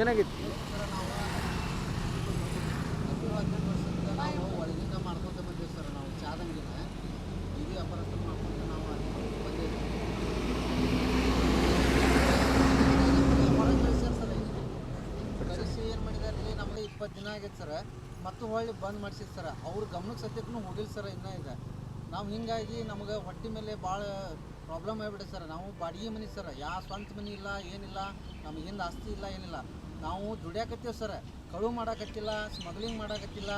ಏನಾಗಿತ್ತು? ಮಾಡ್ಕೊತ ಬಂದೀವಿ ಸರ್ ನಾವು ಚಾದಂಗಿನ ಇದು ಅಪರಾಧ ಮಾಡ್ಕೊಂಡು ನಾವು ಕಳಿಸಿ ಏನು ಮಾಡಿದಾರೆ ನಮಗೆ ಇಪ್ಪತ್ತು ದಿನ ಆಗೈತೆ ಸರ್. ಮತ್ತು ಹೊಳ್ಳಿ ಬಂದ್ ಮಾಡಿಸಿದ್ ಸರ್. ಅವ್ರ ಗಮನಕ್ಕೆ ಸದ್ಯಕ್ಕೂ ಹೋಗಿಲ್ಲ ಸರ್ ಇನ್ನೂ ಈಗ. ನಾವು ಹಿಂಗಾಗಿ ನಮಗೆ ಹೊಟ್ಟೆ ಮೇಲೆ ಭಾಳ ಪ್ರಾಬ್ಲಮ್ ಆಗಿಬಿಟ್ಟೆ ಸರ್. ನಾವು ಬಾಡಿಗೆ ಮನೆ ಸರ್. ಯಾವ ಸ್ವಂತ ಮನೆ ಇಲ್ಲ, ಏನಿಲ್ಲ. ನಮ್ಗೆ ಹಿಂದೆ ಆಸ್ತಿ ಇಲ್ಲ, ಏನಿಲ್ಲ. ನಾವು ದುಡಿಯಾಕತ್ತೀವಿ ಸರ್. ಕಳು ಮಾಡಾಕತ್ತಿಲ್ಲ ಸ್ಮಗ್ಲಿಂಗ್ ಮಾಡಾಕತ್ತಿಲ್ಲ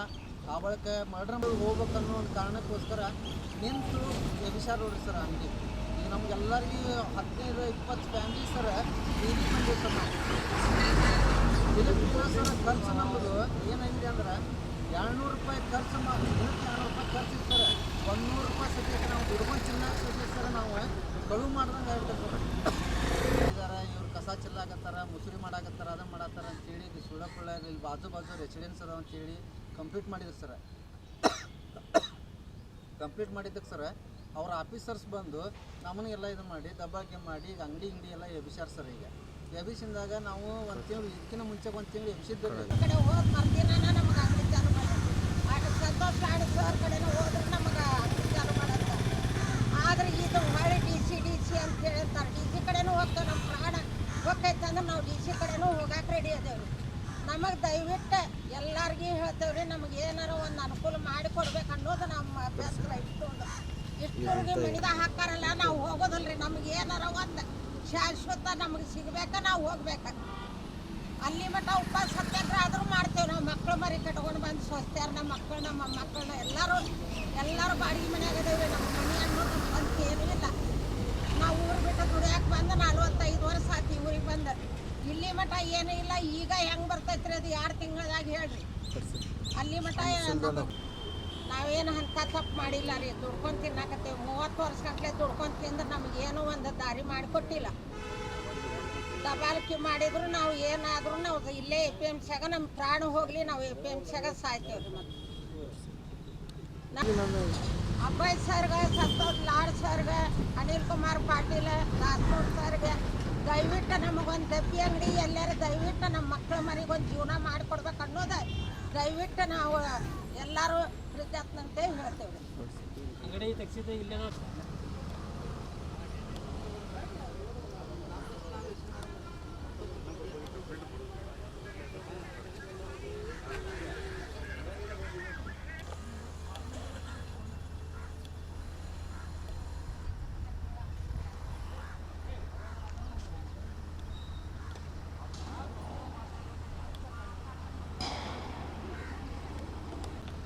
ಆ ಬಳಿಕ ಮರ್ಡ್ರ್ ಹೋಗ್ಬೇಕು ಅನ್ನೋ ಒಂದು ಕಾರಣಕ್ಕೋಸ್ಕರ ನಿಂತು ಎಬಿಸಾರ ನೋಡ್ರಿ ಸರ್ ಹಂಗೆ ಈಗ ನಮ್ಗೆಲ್ಲರಿಗೂ ಹದಿನೈದು, ಇಪ್ಪತ್ತು ಫ್ಯಾಮಿಲಿ ಸರ್ ಬೀದಿ ಬಂದಿವೆ ಸರ್ ನಾವು. ಇದಕ್ಕೆ ಸರ್ ಖರ್ಚು ನಮ್ಮದು ಏನಾಗಿದೆ ಅಂದ್ರೆ ಎರಡ್ನೂರು ರೂಪಾಯಿ ಖರ್ಚು ಮಾಡಿ ದಿನಕ್ಕೆ ಎರಡು ರೂಪಾಯಿ ಖರ್ಚು ಇರ್ತಾರೆ ಒಂದು ನೂರು ರೂಪಾಯಿ ಸದ್ಯಕ್ಕೆ ನಾವು ದುಡ್ಕೊಂಡು ಚಿನ್ನ ಸದ್ಯ ಸರ್ ನಾವು ಕಳು ಮಾಡ್ದಂಗೆ ಆಗ್ಬಿಟ್ಟೆ ಮುಸುರಿ ಮಾಡಾಕತ್ತಾರ ಅದನ್ನ ಮಾಡತ್ತಾರ ಅಂತೇಳಿ ಇದು ಸುಳ್ಳಕೊಳ್ಳ ಇಲ್ಲಿ ಬಾಜು ಬಾಜು ರೆಸಿಡೆನ್ಸ್ ಅದಾವ ಅಂತೇಳಿ ಕಂಪ್ಲೀಟ್ ಮಾಡಿದ್ರು ಸರ್ ಕಂಪ್ಲೀಟ್ ಮಾಡಿದ್ದಕ್ಕೆ ಸರ್ ಅವ್ರ ಆಫೀಸರ್ಸ್ ಬಂದು ನಮ್ಮನ್ನೆಲ್ಲ ಇದು ಮಾಡಿ ದಬ್ಬಾಕೆ ಮಾಡಿ, ಈಗ ಅಂಗಡಿ ಇಂಗಡಿ ಎಲ್ಲ ಎಬಿಸ್ಯಾರ ಸರ್ ಈಗ. ಎಬಿಸಿದಾಗ ನಾವು ಒಂದು ತಿಂಗಳು, ಇದಕ್ಕಿಂತ ಮುಂಚೆ ಒಂದು ತಿಂಗಳು ಎಬಿಸಿದ್ದಿರಲಿಲ್ಲ ಕಡೆ ನಮ್ಗೆ ನಮಗೆ ರೆಡಿ ಅದೇವ್ರಿ. ನಮಗೆ ದಯವಿಟ್ಟು ಎಲ್ಲಾರ್ಗಿ ಹೇಳ್ತೇವ್ರಿ ನಮಗೆ ಏನಾರ ಒಂದು ಅನುಕೂಲ ಮಾಡಿ ಕೊಡ್ಬೇಕು ಅನ್ನೋದು ನಮ್ಮ ಅಭ್ಯಾಸ ಇಟ್ಕೊಂಡು. ಇಷ್ಟರಿಗೆ ಮಣಿದ ಹಾಕಾರಲ್ಲ ನಾವು ಹೋಗೋದಲ್ರಿ. ನಮ್ಗೆ ಏನಾರ ಒಂದು ಶಾಶ್ವತ ನಮಗೆ ಸಿಗ್ಬೇಕ ನಾವು ಹೋಗ್ಬೇಕ. ಅಲ್ಲಿ ಮಟ್ಟ ಉಪವಾಸ ಸತ್ಯಾಗ್ರಹ ಆದರೂ ಮಾಡ್ತೇವೆ ನಾವು. ಮಕ್ಕಳು ಮರಿ ಕಟ್ಕೊಂಡು ಬಂದು ಸ್ವಸ್ತ್ಯಾರ ನಮ್ಮ ಮಕ್ಕಳು ನಮ್ಮ ಮಕ್ಕಳನ್ನ ಎಲ್ಲರೂ ಎಲ್ಲರೂ ಬಾಡಿಗೆ ಮನೆಯಾಗ ಅದೇವ್ರಿ. ನಮ್ಮ ಮನೆ ಅನ್ನೋದು ಅಂತ ಏನೂ ಇಲ್ಲ. ನಾವು ಊರು ಬಿಟ್ಟು ದುಡಿಯಾಕೆ ಬಂದು ನಲ್ವತ್ತೈದು ವರ್ಷ ಆತು ಊರಿಗೆ ಬಂದು. ಇಲ್ಲಿ ಮಠ ಏನೂ ಇಲ್ಲ ಈಗ ಹೆಂಗ್ ಬರ್ತೈತ್ರಿ ಅದು ಎರಡು ತಿಂಗಳದಾಗ ಹೇಳ್ರಿ. ಅಲ್ಲಿ ಮಠ ನಾವೇನು ಅಂತ ತಪ್ಪು ಮಾಡಿಲ್ಲ ರೀ. ದುಡ್ಕೊಂಡು ತಿನ್ನಾಕತ್ತೇವೆ. ಮೂವತ್ತು ವರ್ಷ ಗಂಟ್ಲೆ ದುಡ್ಕೊಂಡು ತಿಂದ್ರೆ ನಮಗೇನು ಒಂದು ದಾರಿ ಮಾಡಿಕೊಟ್ಟಿಲ್ಲ. ದಬಾಲಿಕೆ ಮಾಡಿದ್ರು ನಾವು ಏನಾದರೂ ನಾವು ಇಲ್ಲೇ ಎ ಪಿ ಎಂ ಸಿಯಾಗ ನಮ್ಮ ಪ್ರಾಣ ಹೋಗ್ಲಿ ನಾವು ಎ ಪಿ ಎಂ ಸಿಯಾಗ ಸಾಯ್ತೇವ್ರಿ ಮತ್ತೆ. ಅಬ್ಬಾಯ್ ಸರ್ಗ ಸಂತೋಷ್ ಲಾಡ್ ಸರ್ಗ ಅನಿಲ್ ಕುಮಾರ್ ಪಾಟೀಲ್ ದಾಸನೂರ್ ಸರ್ಗೆ ದಯವಿಟ್ಟು ನಮಗೊಂದು ಡಬ್ಬಿ ಅಂಗಡಿ, ಎಲ್ಲರೂ ದಯವಿಟ್ಟು ನಮ್ಮ ಮಕ್ಕಳ ಮನೆಗೊಂದು ಜೀವನ ಮಾಡಿಕೊಡ್ಬೇಕು ಅನ್ನೋದು ದಯವಿಟ್ಟು ನಾವು ಎಲ್ಲರೂ ಕೃತಜ್ಞತೆ ಹೇಳ್ತೇವೆ. ಅಂಗಡಿ ತೆಗ್ಸಿದ್ದೆ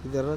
ಇಲ್ಲೇನೋ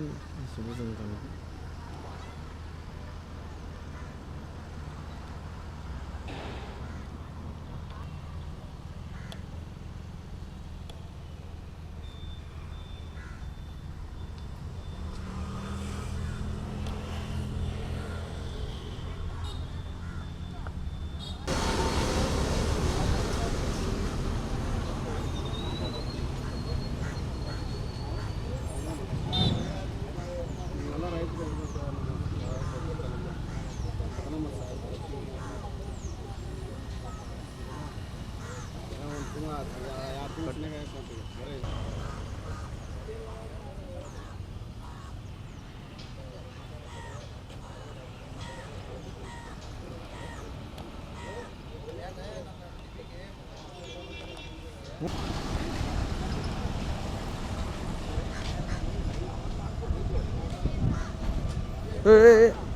Hey, hey, hey.